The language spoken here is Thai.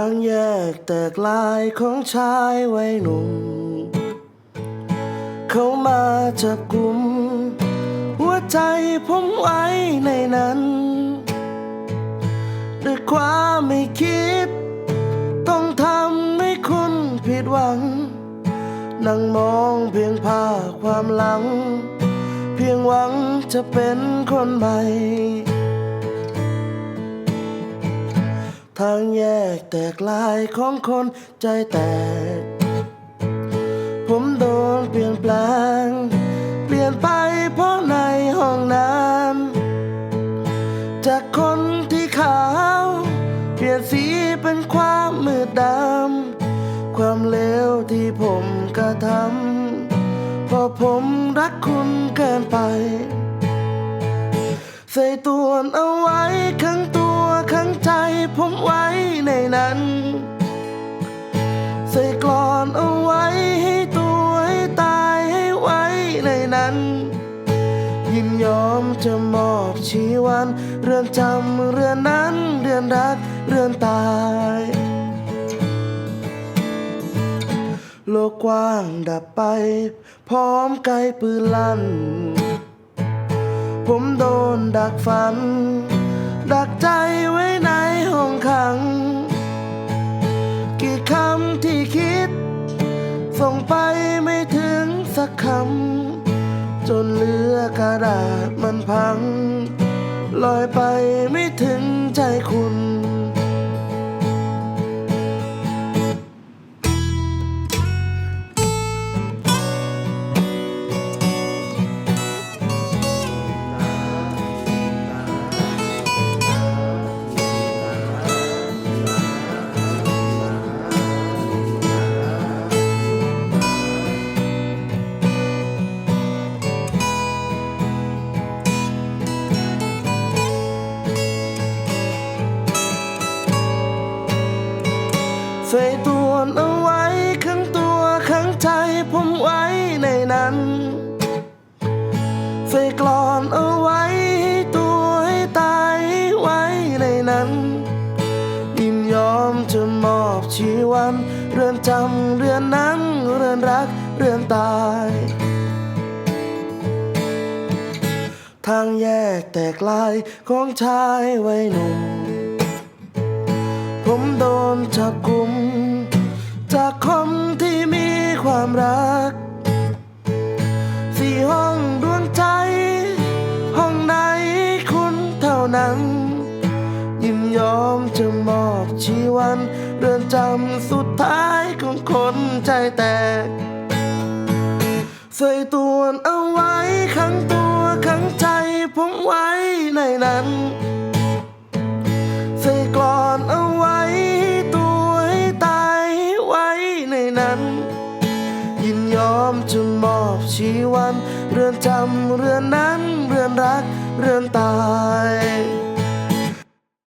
างแยกแตกลายของชายวัยหนุ่ม เขามาจับกลุ่มหัวใจผมไว้ในนั้น ด้วยความไม่คิด ต้องทำให้คุณผิดหวัง นั่งมองเพียงภาพความหลัง เพียงหวังจะเป็นคนใหม่ ทางแยกแตกลายของคนใจแตก ผมโดนเปลี่ยนแปลง เปลี่ยนไปเพราะในห้องน้ำจากคนที่ขาว เปลี่ยนสีเป็นความมืดดำ ความเลวที่ผมกระทำเพราะผมรักคุณเกินไป ใส่ตัวนเอาไว้ข้างตัว ไว้ในนั้น ใส่กลอนเอาไว้ให้ตัวให้ตายให้ไว้ในนั้น ยินยอมจะมอบชีวัน เรือนจำเรือนนั้นเรือนรักเรือนตายโลกกว้างดับไป พร้อมไกลปืนลั่น ผมโดนดักฝัน ส่งไปไม่ถึงสักคำ จนเหลือกระดาษมันพัง ลอยไปไม่ถึงใจคุณ ใส่ตัวเอาไว้ข้างตัวข้างใจผมไว้ในนั้นใส่กลอนเอาไว้ให้ตัวให้ตายไว้ในนั้น ยินยอมจะมอบชีวันเรือนจำเรือนนั้นเรือนรักเรือนตายทางแยกแตกลายของชายวัยหนุ่ม ผมโดนจับกลุ่มจากคนที่มีความรัก สี่ห้องดวงใจ ห้องไหนคุณเท่านั้น ยินยอมจะมอบชีวัน เรือนจำสุดท้ายของคนใจแตกใส่ตัวเอาไว้ข้างตัวข้างใจผมไว้ มอบชีวัน เรือนจำเรือนนั้น เรือนรัก เรือนตาย